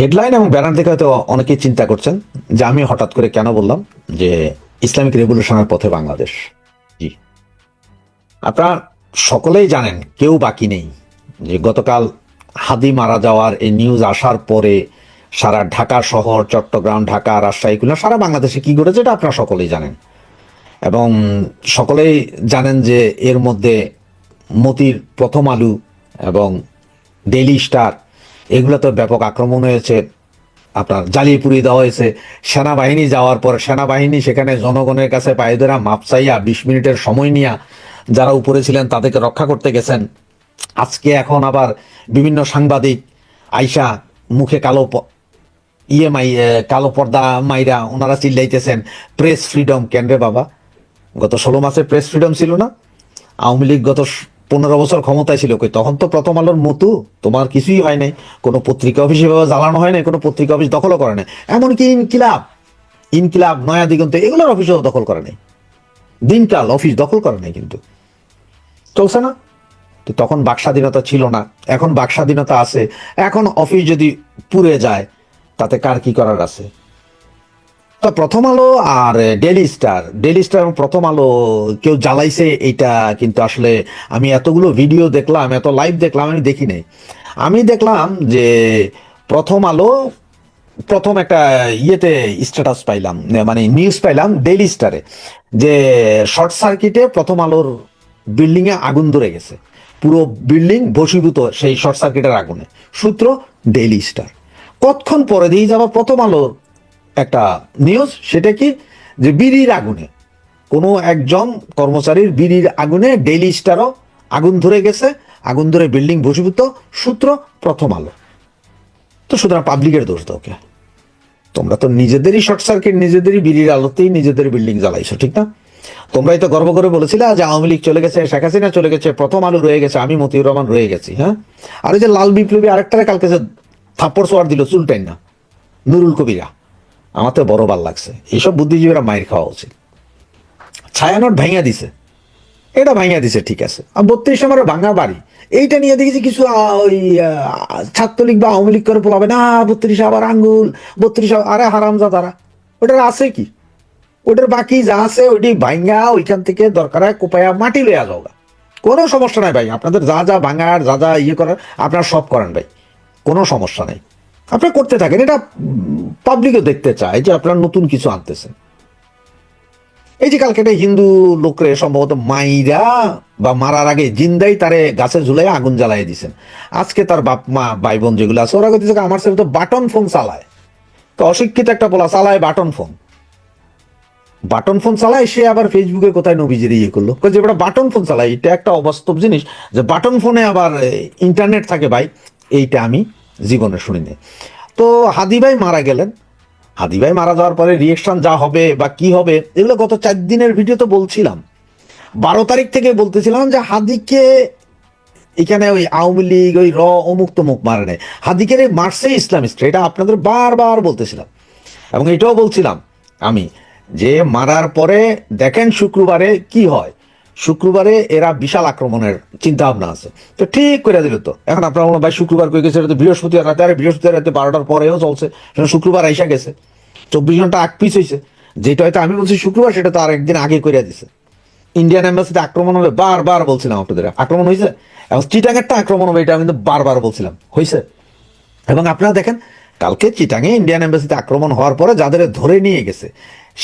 Headline এবং banner দেখে হয়তো অনেকেই চিন্তা করছেন যে আমি হঠাৎ করে কেন বললাম যে ইসলামিক রেভলিউশনের পথে বাংলাদেশ। জি। আপনারা সকলেই জানেন, কেউ বাকি নেই যে গতকাল হাদি মারা যাওয়ার এই নিউজ আসার পরে সারা ঢাকা শহর, চট্টগ্রাম, ঢাকা, রাজশাহী, খুলনা, সারা বাংলাদেশে কি ঘটেছে এটা আপনারা সকলেই জানেন। এবং সকলেই জানেন যে এর মধ্যে মতির প্রথম আলু এবং ডেইলি স্টার এগুলো তো ব্যাপক আক্রমণ হয়েছে। আপনার জ্বালিয়ে পুড়িয়ে দেওয়া হয়েছে। সেনাবাহিনী যাওয়ার পর সেনাবাহিনী সেখানে জনগণের কাছে পায়ে ধরা মাপ চাইয়া বিশ মিনিটের সময় নিয়ে যারা উপরে ছিলেন তাদেরকে রক্ষা করতে গেছেন। আজকে এখন আবার বিভিন্ন সাংবাদিক আইসা মুখে কালো ইএমআই কালো পর্দা মাইরা ওনারা চিল্লাইতেছেন প্রেস ফ্রিডম কেন রে বাবা? গত ষোলো মাসে প্রেস ফ্রিডম ছিল না। আওয়ামী লীগ গত পনেরো বছর ক্ষমতায় ছিল কই? তখন তো প্রথম আলোর মতো তোমার কিছুই হয় নাই। কোনো পত্রিকা অফিস এভাবে জ্বালানো হয় নাই, কোনো পত্রিকা অফিস দখলও করে নাই। এমনকি ইনকিলাব ইনকিলাব, নয়া দিগন্ত, এগুলোর অফিসও দখল করে নাই। দিনকাল অফিস দখল করে নাই কিন্তু। চলছে না? তো তখন বাক স্বাধীনতা ছিল না। এখন বাক স্বাধীনতা আছে। এখন অফিস যদি পুড়ে যায়, তাতে কার কি করার আছে? তো প্রথম আলো আর ডেলি স্টার ডেলি স্টার এবং প্রথম আলো কেউ জ্বালাইছে এটা কিন্তু আসলে আমি এতগুলো ভিডিও দেখলাম, এত লাইভ দেখলাম, আমি দেখি নাই। আমি দেখলাম যে প্রথম আলো, প্রথম একটা ইয়েতে স্ট্যাটাস পাইলাম মানে নিউজ পাইলাম ডেইলি স্টারে যে শর্ট সার্কিটে প্রথম আলোর বিল্ডিং এ আগুন ধরে গেছে। পুরো বিল্ডিং বসীভূত সেই শর্ট সার্কিটের আগুনে। সূত্র ডেইলি স্টার কতক্ষণ পরে দিয়ে যাবা প্রথম আলোর একটা নিউজ সেটা কি? যে বিড়ির আগুনে, কোনো একজন কর্মচারীর বিড়ির আগুনে ডেইলি স্টারও আগুন ধরে গেছে। আগুন ধরে বিল্ডিং বসীভূত, সূত্র প্রথম আলো। তো সুতরাং পাবলিকের দোষ দাও কে? তোমরা তো নিজেদেরই শর্ট সার্কিট নিজেদেরই বিড়ির আলোতেই নিজেদের বিল্ডিং জ্বালাইছো, ঠিক না? তোমরাই তো গর্ব করে বলেছিলে যে আওয়ামী লীগ চলে গেছে, শেখ হাসিনা চলে গেছে, প্রথম আলো রয়ে গেছে, আমি মতিউর রহমান রয়ে গেছি হ্যাঁ? আর ওই যে লাল বিপ্লবী আরেকটারে কালকে যে থাপ্পড় সোয়ার দিল চুলটাই না, নুরুল কবিরা। আমার তো বড় ভালো লাগছে। এইসব বুদ্ধিজীবীরা মায়ের খাওয়া উচিত। ছায়ানট ভাঙিয়া দিছে। এটা ভাঙিয়া দিছে, ঠিক আছে। আর বত্রিশ নম্বরের ভাঙা বাড়ি। এইটা নিয়ে দেখেছি কিছু ওই ছাত্রলীগ বা আওয়ামী লীগ করে পোলাবে, না, বত্রিশ আবার আঙ্গুল, বত্রিশ আরে হারামজা তারা ওটার আছে কি? ওটার বাকি যা আছে ওইটি ভাঙ্গা ওইখান থেকে দরকার হয় কোপায়া মাটি লইয়া যাও গা। কোনো সমস্যা নাই ভাই, আপনাদের যা যা ভাঙার, যা যা ইয়ে করার, আপনারা সব করেন ভাই। কোনো সমস্যা নেই। আপনি করতে থাকেন, এটা পাবলিকও দেখতে চায় যে আপনারা নতুন কিছু আনতেছেন। এই যে কালকে হিন্দু লোকরে সম্ভবত মাইরা বা মারার আগে জিন্দাই তারে গাছে ঝুলাই আগুন জ্বালাই দিছেন। আজকে তার বাপ, মা ভাই বোন যেগুলো আছে, ওরা কইতেছে আমার ছেলে তো বাটন ফোন চালায়। তো অশিক্ষিত একটা বলা চালায় বাটন ফোন। বাটন ফোন চালায়, সে আবার ফেসবুকে কোথায় নবীজির ইয়ে করল? যে বাটন ফোন চালায়। এটা একটা অবাস্তব জিনিস যে বাটন ফোনে আবার ইন্টারনেট থাকে ভাই। এইটা আমি জীবনে শুনিনি। তো হাদি ভাই মারা গেলেন। হাদি ভাই মারা যাওয়ার পরে রিয়েকশন যা হবে বা কি হবে, এগুলো গত চার দিনের ভিডিও তো বলছিলাম। বারো তারিখ থেকে বলতেছিলাম যে হাদিকে এখানে ওই আওয়ামী লীগ, ওই র অমুক তমুক মারে নেয় হাদিকের এই মার্সে ইসলামিস্ট এটা আপনাদের বারবার বলতেছিলাম। এবং এটাও বলছিলাম আমি যে মারার পরে দেখেন শুক্রবারে কি হয়। শুক্রবারে এরা বিশাল আক্রমণের চিন্তা ভাবনা আছে। তো ঠিক করে দিল তো। এখন আপনার মনে ভাই শুক্রবার কই গেছে? এটা তো বৃহস্পতিবার রাতে। আর বৃহস্পতিবার রাতে বারোটার পরেও চলছে। শুক্রবার আইসা গেছে। চব্বিশ ঘণ্টা আগ পিস হয়েছে যেটা হয়তো আমি বলছি শুক্রবার, সেটা তো আর একদিন আগে করে দিছে। ইন্ডিয়ান এম্বাসিতে আক্রমণ হবে বারবার বলছিলাম আপনাদের। আক্রমণ হয়েছে এবং চিটাঙ্গেরটা আক্রমণ হবে, এটা আমি কিন্তু বারবার বলছিলাম। হয়েছে এবং আপনারা দেখেন, কালকে চিটাঙে ইন্ডিয়ান এম্বাসিতে আক্রমণ হওয়ার পরে যাদের ধরে নিয়ে গেছে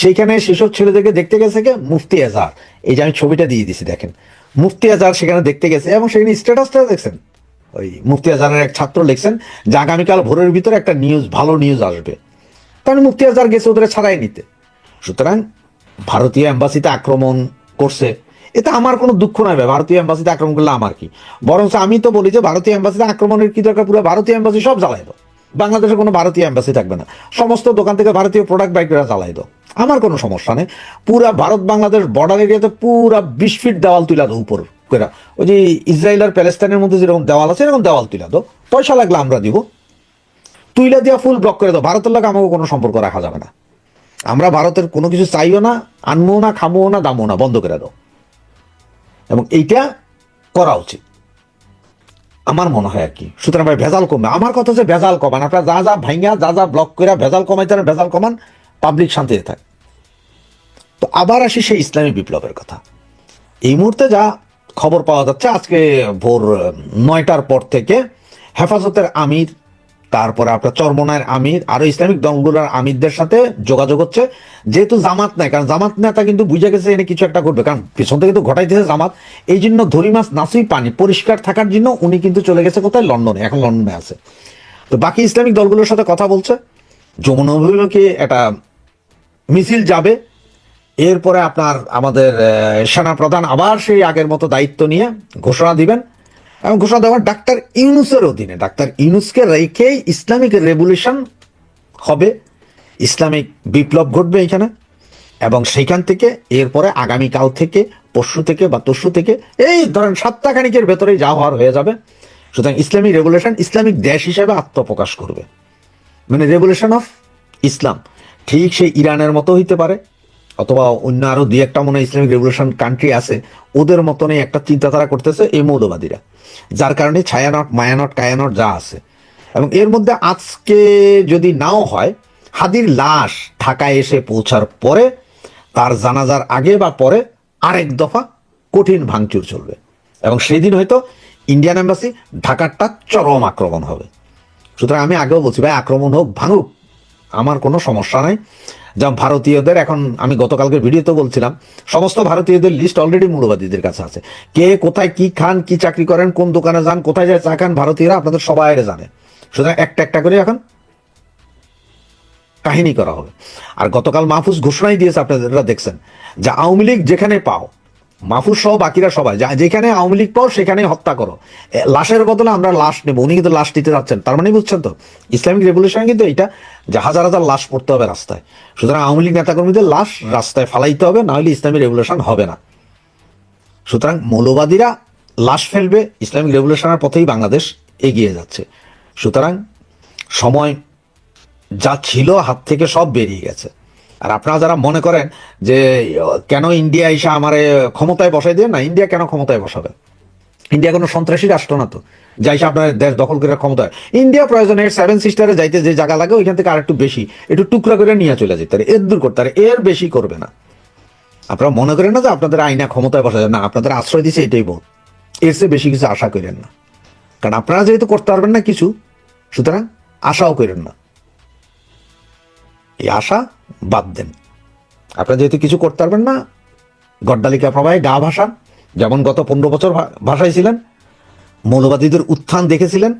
সেইখানে সেসব ছেলেদেরকে দেখতে গেছে কে? মুফতি আজহার এই যে আমি ছবিটা দিয়ে দিছি, দেখেন। মুফতি আজহার সেখানে দেখতে গেছে এবং সেখানে স্ট্যাটাসটা দেখছেন। ওই মুফতি আজহারের এক ছাত্র লিখছেন, যে আগামীকাল ভোরের ভিতরে একটা নিউজ ভালো নিউজ আসবে। কারণ মুফতি আজহার গেছে ওদের ছাড়াই নিতে। সুতরাং ভারতীয় এম্বাসিতে আক্রমণ করছে। এতে আমার কোনো দুঃখ নাই ভাই, ভারতীয় এম্বাসিতে আক্রমণ করলে আমার কি? বরং আমি তো বলি যে, ভারতীয় এম্বাসিতে আক্রমণের কি দরকার? পুরো ভারতীয় এম্বাসি সব জ্বালাই দাও বাংলাদেশে কোনো ভারতীয় অ্যাম্বাসি থাকবে না। সমস্ত দোকান থেকে ভারতীয় প্রোডাক্ট বাইকরা জ্বালাই দাও আমার কোনো সমস্যা নেই। পুরা ভারত বাংলাদেশ বর্ডার এরিয়াতে পুরা বিশ ফিট দেওয়াল তুলা দাও উপর ওই যে ইসরায়েল আর প্যালেস্তাইনের মধ্যে যেরকম দেওয়াল আছে, এরকম দেওয়াল তুলা দাও। পয়সা লাগলে আমরা দিব। তুইলা দিয়া ফুল ব্লক করে দাও। ভারতের লাগে আমাকে কোনো সম্পর্ক রাখা যাবে না। আমরা ভারতের কোনো কিছু চাইও না আনব না খামো না দামো না, বন্ধ করে দাও। এবং এইটা করা উচিত। আমার মনে হয় আর কি। সুতরাং ভাই, ভেজাল কমে। আমার কথা হচ্ছে ভেজাল কমান। আপনার যা যা ভাইঙ্গা যা যা ব্লক করে ভেজাল কমাইতে ভেজাল কমান পাবলিক শান্তিতে থাক। তো আবার আসি সেই ইসলামী বিপ্লবের কথা। এই মুহূর্তে যা খবর পাওয়া যাচ্ছে, আজকে ভোর নয়টার পর থেকে হেফাজতের আমির তারপরে আপনার চরমনায়ের আমির আরও ইসলামিক দলগুলোর আমিরদের সাথে যোগাযোগ হচ্ছে। যেহেতু জামাত নাই, কারণ জামাত নেতা কিন্তু বুঝে গেছে এনে কিছু একটা করবে কারণ পিছন থেকে তো ঘটাইতেছে জামাত। এই জন্য ধরি মাছ নাসুই পানি পরিষ্কার থাকার জন্য উনি কিন্তু চলে গেছে কোথায়? লন্ডনে, এখন লন্ডনে আছে। তো বাকি ইসলামিক দলগুলোর সাথে কথা বলছে। যমুনা অভিমুখে একটা মিছিল যাবে। এরপরে আপনার আমাদের সেনা প্রধান আবার সেই আগের মতো দায়িত্ব নিয়ে ঘোষণা দিবেন। এবং ঘোষণা দেওয়ার ডাক্তার ইউনুসের অধীনে। ডাক্তার ইউনুসকে রেখে ইসলামিক রেভলিউশন হবে। ইসলামিক বিপ্লব ঘটবে এখানে। এবং সেইখান থেকে, এরপরে আগামীকাল থেকে, পরশু থেকে বা তরশু থেকে, এই ধরেন সাতটা খানিকের ভেতরেই যা হওয়ার হয়ে যাবে। সুতরাং ইসলামিক রেভলিউশন ইসলামিক দেশ হিসেবে আত্মপ্রকাশ করবে। মানে রেভলিউশন অফ ইসলাম। ঠিক সেই ইরানের মতো হইতে পারে। অথবা অন্য আরও দুই একটা মনে ইসলামিক রেভলিউশন কান্ট্রি আছে, ওদের মতনই একটা চিন্তাধারা করতেছে এই মৌলবাদীরা। যার কারণে ছায়ানট, মায়ানট, কায়ানট যা আছে। এবং এর মধ্যে আজকে যদি নাও হয়, হাদির লাশ ঢাকায় এসে পৌঁছার পরে, তার জানাজার আগে বা পরে আরেক দফা কঠিন ভাঙচুর চলবে। এবং সেই দিন হয়তো ইন্ডিয়ান এম্বাসি ঢাকারটা চরম আক্রমণ হবে। সুতরাং আমি আগেও বলছি, ভাই, আক্রমণ হোক, ভাঙুক, আমার কোনো সমস্যা নাই। যেমন ভারতীয়দের, এখন আমি গতকালকে ভিডিওতে বলছিলাম, সমস্ত ভারতীয়দের লিস্ট অলরেডি মৌলবাদীদের কাছে আছে। কে কোথায় কি খান, কি চাকরি করেন, কোন দোকানে যান, কোথায় যায় চা খান, ভারতীয়রা আপনাদের সবাই জানে। সুতরাং একটা একটা করে এখন কাহিনী করা হবে। আর গতকাল মাহফুজ ঘোষণাই দিয়েছে, আপনারা দেখছেন, যে আওয়ামী লীগ যেখানে পাও মাহফুজ সহ বাকিরা সবাই। যেখানে আওয়ামী লীগ পাও সেখানে হত্যা করো। লাশের বদলে আমরা লাশ নেব। উনি কিন্তু লাশ দিতে যাচ্ছেন। তার মানে বুঝছেন তো, ইসলামিক রেভলিউশন কিন্তু এটা যে হাজার হাজার লাশ পড়তে হবে রাস্তায়। সুতরাং আওয়ামী লীগ নেতাকর্মীদের লাশ রাস্তায় ফালাইতে হবে না হলে ইসলামিক রেভলিউশন হবে না। সুতরাং মৌলবাদীরা লাশ ফেলবে, ইসলামিক রেভলিউশনের পথেই বাংলাদেশ এগিয়ে যাচ্ছে। সুতরাং সময় যা ছিল হাত থেকে সব বেরিয়ে গেছে। আর আপনারা যারা মনে করেন যে, কেন ইন্ডিয়া এসে আমারে ক্ষমতায় বসাই দিয়ে না, ইন্ডিয়া কেন ক্ষমতায় বসাবে? ইন্ডিয়া কোনো সন্ত্রাসী রাষ্ট্র না তো। যাই আপনার দেশ দখল করে ক্ষমতায় ইন্ডিয়া প্রয়োজনে সেভেন সিস্টারে যাইতে যে জায়গা লাগে, ওইখান থেকে আর একটু বেশি, একটু টুকরা করে নিয়ে চলে যেতে পারে। এর দূর করতে পারে। এর বেশি করবে না। আপনারা মনে করেন না যে আপনাদের আইনা ক্ষমতায় বসা যায় না, আপনাদের আশ্রয় দিচ্ছে এটাই বোধ এর চেয়ে বেশি কিছু আশা করেন না। কারণ আপনারা যেহেতু করতে পারবেন না কিছু, সুতরাং আশাও করেন না। এই আশা বাদ দেন। আপনারা যেহেতু কিছু করতে পারবেন না, গড্ডালিকা প্রবাহে গা ভাসান, যেমন গত পনেরো বছর ভা- ভাসাইছিলেন, মৌলবাদীদের উত্থান দেখেছিলেন,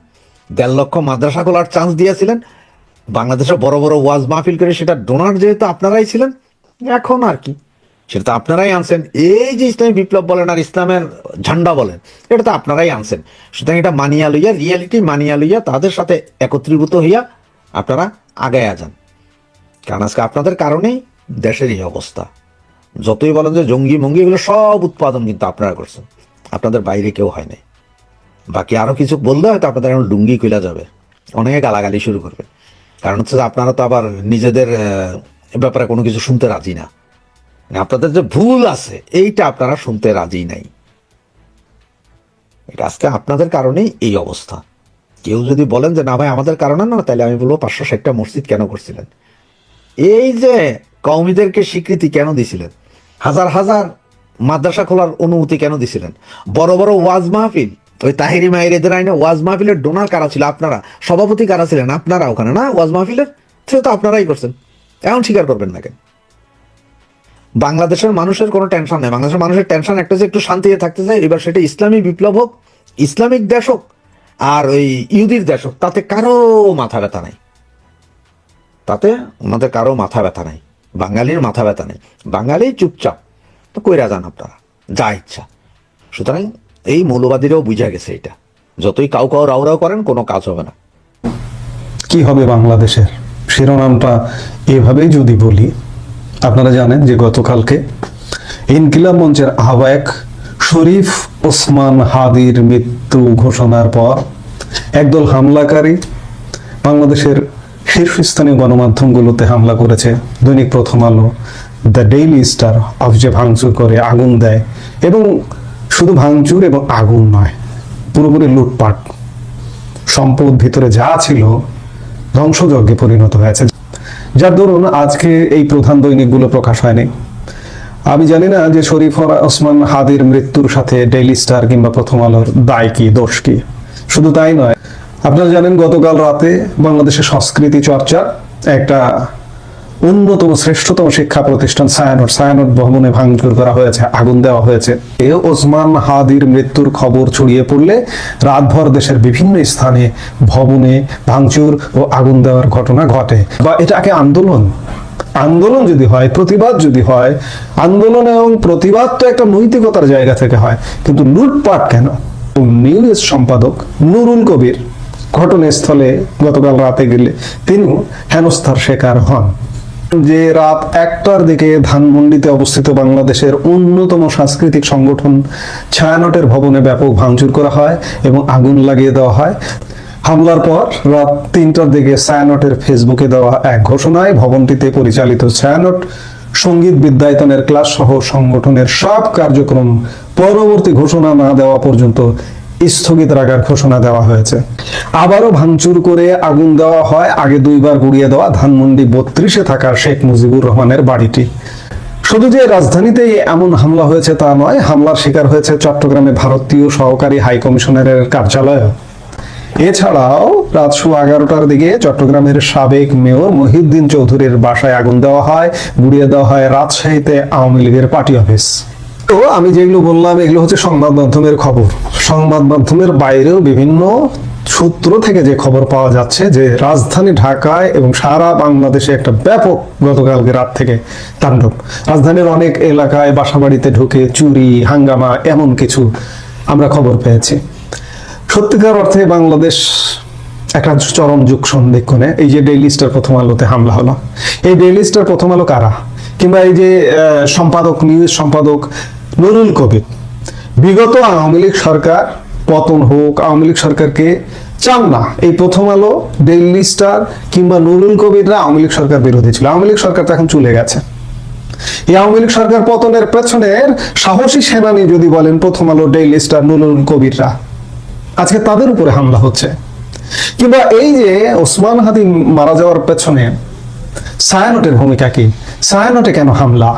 দেড় লক্ষ মাদ্রাসা খোলার চান্স দিয়েছিলেন বাংলাদেশে বড় বড় ওয়াজ মাহফিল করে সেটা ডোনার যেহেতু আপনারাই ছিলেন, এখন আর কি? সেটা তো আপনারাই আনছেন। এই যে ইসলামী বিপ্লব বলেন আর ইসলামের ঝান্ডা বলেন, এটা তো আপনারাই আনছেন। সুতরাং এটা মানিয়া লইয়া রিয়ালিটি মানিয়া লইয়া তাদের সাথে একত্রীভূত হইয়া আপনারা আগায়া যান। কারণ আজকে আপনাদের কারণেই দেশের এই অবস্থা। যতই বলেন যে জঙ্গি মঙ্গি এগুলো সব উৎপাদন কিন্তু আপনারা করছেন। আপনাদের বাইরে কেউ হয় নাই। বাকি আরও কিছু বললে হয়তো আপনাদের এখন ডুঙ্গি খুলে যাবে। অনেকে গালাগালি শুরু করবে। কারণ হচ্ছে আপনারা তো আবার নিজেদের ব্যাপারে কোনো কিছু শুনতে রাজি না। মানে আপনাদের যে ভুল আছে, এইটা আপনারা শুনতে রাজি নাই। এটা আজকে আপনাদের কারণেই এই অবস্থা। কেউ যদি বলেন যে, না ভাই, আমাদের কারণে না, তাহলে আমি বলব পাঁচশো ষাটটা মসজিদ কেন করছিলেন? এই যে কৌমিদেরকে স্বীকৃতি কেন দিছিলেন? হাজার হাজার মাদ্রাসা খোলার অনুমতি কেন দিছিলেন? বড় বড় ওয়াজ মাহফিল, ওই তাহিরি মাহিরেদের আইনে ওয়াজ মাহফিলের ডোনার কারা ছিল? আপনারা, সভাপতি কারা ছিলেন? আপনারা ওখানে, না? ওয়াজ মাহফিলের? সে তো আপনারাই করছেন। এখন স্বীকার করবেন না কেন? বাংলাদেশের মানুষের কোনো টেনশন নেই। বাংলাদেশের মানুষের টেনশন একটা যে একটু শান্তিতে থাকতে চায় এবার সেটা ইসলামী বিপ্লব হোক, ইসলামিক দেশ হোক, আর ওই ইহুদির দেশ হোক, তাতে কারও মাথা ব্যথা নাই। তাতে ওনাদের কারও মাথা ব্যথা নাই, বাঙালির মাথা ব্যথা নেই। বাঙালি চুপচাপ। তো কইরা যান আপনারা, যা ইচ্ছা। সুতরাং এই মৌলবাদীরাও বুঝা গেছে এটা। যতই কাউ কাউ রাও রাও করেন, কোনো কাজ হবে না। কি হবে বাংলাদেশের? শিরোনামটা এভাবেই যদি বলি, আপনারা জানেন যে গতকালকে ইনকিলাব মঞ্চের আহ্বায়ক শরীফ ওসমান হাদির মৃত্যু ঘোষণার পর একদল হামলাকারী বাংলাদেশের শীর্ষস্থানীয় গণমাধ্যমগুলোতে হামলা করেছে। দৈনিক প্রথম আলো, দ্য ডেইলি স্টার অফিসে ভাঙচুর করে আগুন দেয় এবং শুধু ভাঙচুর এবং আগুন নয়, পুরোপুরি লুটপাট। সম্পদ ভিতরে যা ছিল ধ্বংসযজ্ঞে পরিণত হয়েছে। যার দরুন আজকে এই প্রধান দৈনিকগুলো প্রকাশ হয়নি। আমি জানি না যে শরীফ ওসমান হাদির মৃত্যুর সাথে ডেইলি স্টার কিংবা প্রথম আলোর দায় কি, দোষ কি। শুধু তাই নয় আপনারা জানেন গতকাল রাতে বাংলাদেশের সংস্কৃতি চর্চা একটা অন্যতম শ্রেষ্ঠতম শিক্ষা প্রতিষ্ঠান সায়ানট। সায়ানট ভবনে ভাঙচুর করা হয়েছে, আগুন দেওয়া হয়েছে। এ ওসমান হাদির মৃত্যুর খবর ছড়িয়ে পড়লে রাতভর দেশের বিভিন্ন স্থানে ভবনে ভাঙচুর ও আগুন দেওয়ার ঘটনা ঘটে। বা এটাকে আন্দোলন? আন্দোলন যদি হয়, প্রতিবাদ যদি হয়, আন্দোলন এবং প্রতিবাদ তো একটা নৈতিকতার জায়গা থেকে হয়। কিন্তু লুটপাট কেন? নিউজ সম্পাদক নুরুল কবির ঘটনাস্থলে গতকাল রাতে গেলে তিনিও হেনস্থার শিকার হন। যে রাত একটার দিকে ধানমন্ডিতে অবস্থিত বাংলাদেশের অন্যতম সাংস্কৃতিক সংগঠন ছায়ানটের ভবনে ব্যাপক ভাঙচুর করা হয় এবং আগুন লাগিয়ে দেওয়া হয়। হামলার পর রাত তিনটার দিকে ছায়ানটের ফেসবুকে দেওয়া এক ঘোষণায় ভবনটিতে পরিচালিত ছায়ানট সংগীত বিদ্যায়তনের ক্লাস সহ সংগঠনের সব কার্যক্রম পরবর্তী ঘোষণা না দেওয়া পর্যন্ত স্থগিত রাখার ঘোষণা দেওয়া হয়েছে। আবারও ভাঙচুর করে আগুন দেওয়া হয়, আগে দুইবার গুড়িয়ে দেওয়া ধানমন্ডি বত্রিশে থাকা শেখ মুজিবুর রহমানের বাড়িটি। শুধু যে রাজধানীতেই এমন হামলা হয়েছে তা নয়, হামলার শিকার হয়েছে চট্টগ্রামে ভারতীয় সহকারী হাই কমিশনারের কার্যালয়। এছাড়াও রাত সোয়া এগারোটার দিকে চট্টগ্রামের সাবেক মেয়র মহিউদ্দিন চৌধুরীর বাসায় আগুন দেওয়া হয়, গুড়িয়ে দেওয়া হয় রাজশাহীতে আওয়ামী লীগের পার্টি অফিস। তো আমি যেগুলো বললাম, এগুলো হচ্ছে সংবাদ মাধ্যমের খবর। সংবাদ মাধ্যমের বাইরেও বিভিন্ন সূত্র থেকে যে খবর পাওয়া যাচ্ছে যে রাজধানী ঢাকায় এবং সারা বাংলাদেশে একটা ব্যাপক গতকালকে রাত থেকে তাণ্ডব। রাজধানীর অনেক এলাকায় বাসাবাড়িতে ঢুকে চুরি, হাঙ্গামা এমন কিছু আমরা খবর পেয়েছি। সত্যিকার অর্থে বাংলাদেশ একটা চরম যুগ সন্ধিক্ষণে। এই যে ডেইলি স্টার প্রথম আলোতে হামলা হলো। এই ডেইলি স্টার প্রথম আলো কারা? কিংবা এই যে সম্পাদক, নিউজ সম্পাদক নুরুল কবির, বিগত আওয়ামী লীগ সরকার পতন হোক, আওয়ামী লীগ সরকারকে চান না। এই প্রথম আলো ডেইলি স্টার কিংবা নুরুল কবিররা আওয়ামী লীগ সরকার বিরোধী ছিল। আওয়ামী লীগ সরকার তো এখন চলে গেছে। এই আওয়ামী লীগ সরকার পতনের পেছনের সাহসী সেনানী যদি বলেন, প্রথম আলো ডেইলি স্টার নুরুল কবিররা, আজকে তাদের উপরে হামলা হচ্ছে। কিংবা এই যে, ওসমান হাদি মারা যাওয়ার পেছনে সায়ানটের ভূমিকা কি? সায়ানটে কেন হামলা?